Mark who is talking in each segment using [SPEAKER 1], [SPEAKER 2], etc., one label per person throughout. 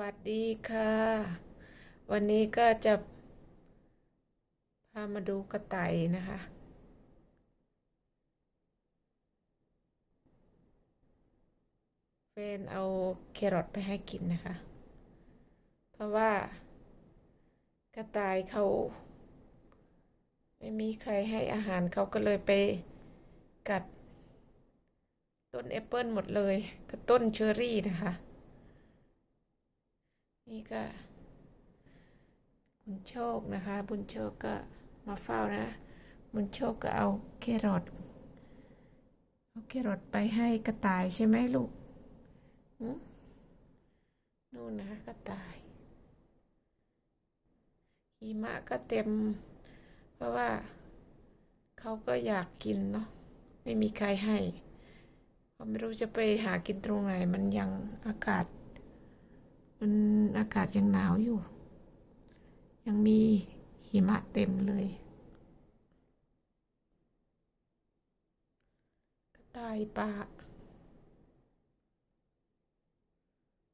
[SPEAKER 1] วัสดีค่ะ วันนี้ก็จะ พามาดูกระต่ายนะคะ เฟนเอาแครอทไปให้กินนะคะ เพราะว่ากระต่ายเขา ไม่มีใครให้อาหารเขาก็เลยไปกัด ต้นแอปเปิลหมดเลยกับต้นเชอร์รี่นะคะ นี่ก็ บุญโชคนะคะ บุญโชคก็มาเฝ้านะ บุญโชคก็เอาแครอทเอาแครอทไปให้กระต่ายใช่ไหมลูกนู่นนะคะกระต่ายหิมะก็เต็ม เพราะว่าเขาก็อยากกินเนาะไม่มีใครให้เขาไม่รู้จะไปหากินตรงไหน มันยังอากาศ มันอากาศยังหนาวอยู่ ยังมีหิมะเต็มเลยกระต่ายป่า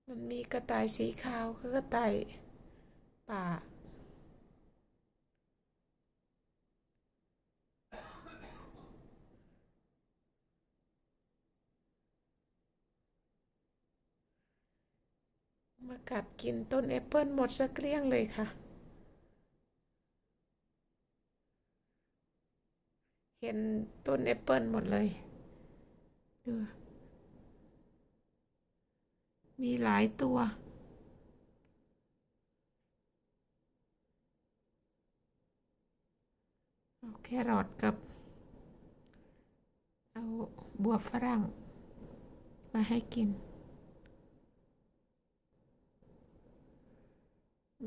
[SPEAKER 1] มันมีกระต่ายสีขาวก็กระต่ายป่า มากัดกินต้นแอปเปิลหมดสักเกลี้ยงเลยค่ะ เห็นต้นแอปเปิลหมดเลยดูมีหลายตัวเอาแครอทกับ เอาบัวฝรั่ง มาให้กิน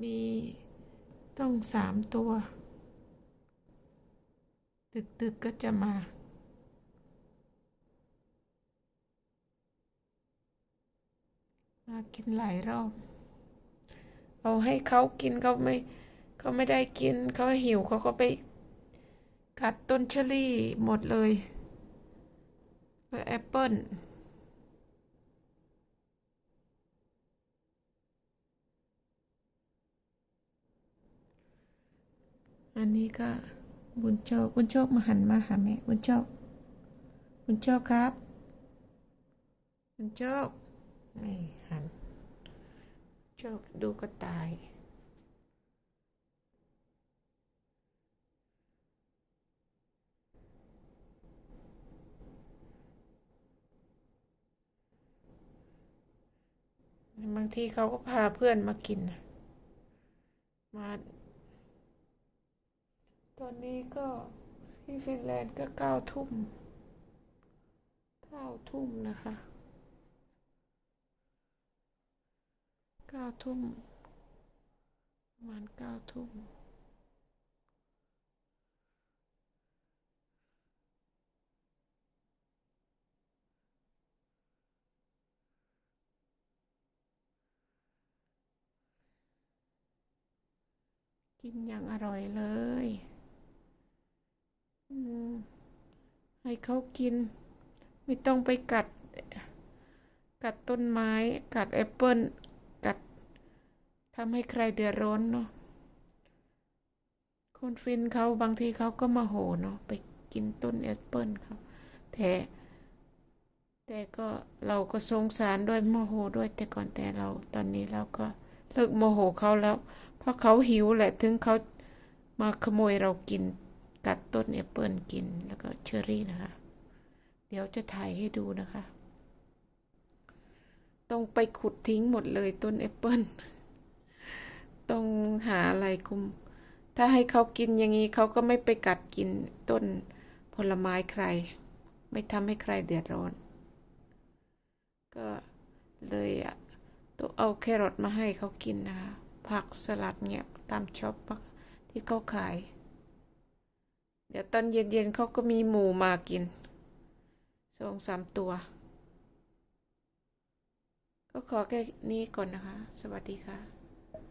[SPEAKER 1] มีต้องสามตัว ตึกๆกก็จะมา มากินหลายรอบ เอาให้เขากินเขาไม่เขาไม่ได้กินเขาหิวเขาก็ไปกัดต้นเชอรี่หมดเลยเพื่อแอปเปิ้ล อันนี้ก็บุญโชค บุญโชคมาหันมาหาแม่ บุญโชค บุญโชคครับ บุญโชคนี่หัน โชคดูกระต่าย บางทีเขาก็พาเพื่อนมากิน มา ตอนนี้ก็ที่ฟินแลนด์ก็เก้าทุ่มเก้าทุ่มนะคะเก้าทุ่มประมาณเก้าทุ่มกินอย่างอร่อยเลยอืม ให้เขากิน ไม่ต้องไปกัด กัดต้นไม้ กัดแอปเปิลกัดทำให้ใครเดือดร้อนเนาะคนฟินเขาบางทีเขาก็มาโหเนาะไปกินต้นแอปเปิลเขาแต่แต่ก็เราก็สงสารด้วยโมโหด้วยแต่ก่อนแต่เราตอนนี้เราก็เลิกโมโหเขาแล้ว เพราะเขาหิวแหละถึงเขามาขโมยเรากิน กัดต้นแอปเปิลกินแล้วก็เชอร์รี่นะคะ เดี๋ยวจะถ่ายให้ดูนะคะ ต้องไปขุดทิ้งหมดเลยต้นแอปเปิลต้องหาอะไรคุม ถ้าให้เขากินอย่างนี้เขาก็ไม่ไปกัดกินต้นผลไม้ใคร ไม่ทำให้ใครเดือดร้อน ก็เลยอะต้องเอาแครอทมาให้เขากินนะคะผักสลัดเนี่ยตามช็อปที่เขาขาย เดี๋ยวตอนเย็นๆเขาก็มีหมูมากินสองสามตัว ก็ขอแค่นี้ก่อนนะคะ สวัสดีค่ะ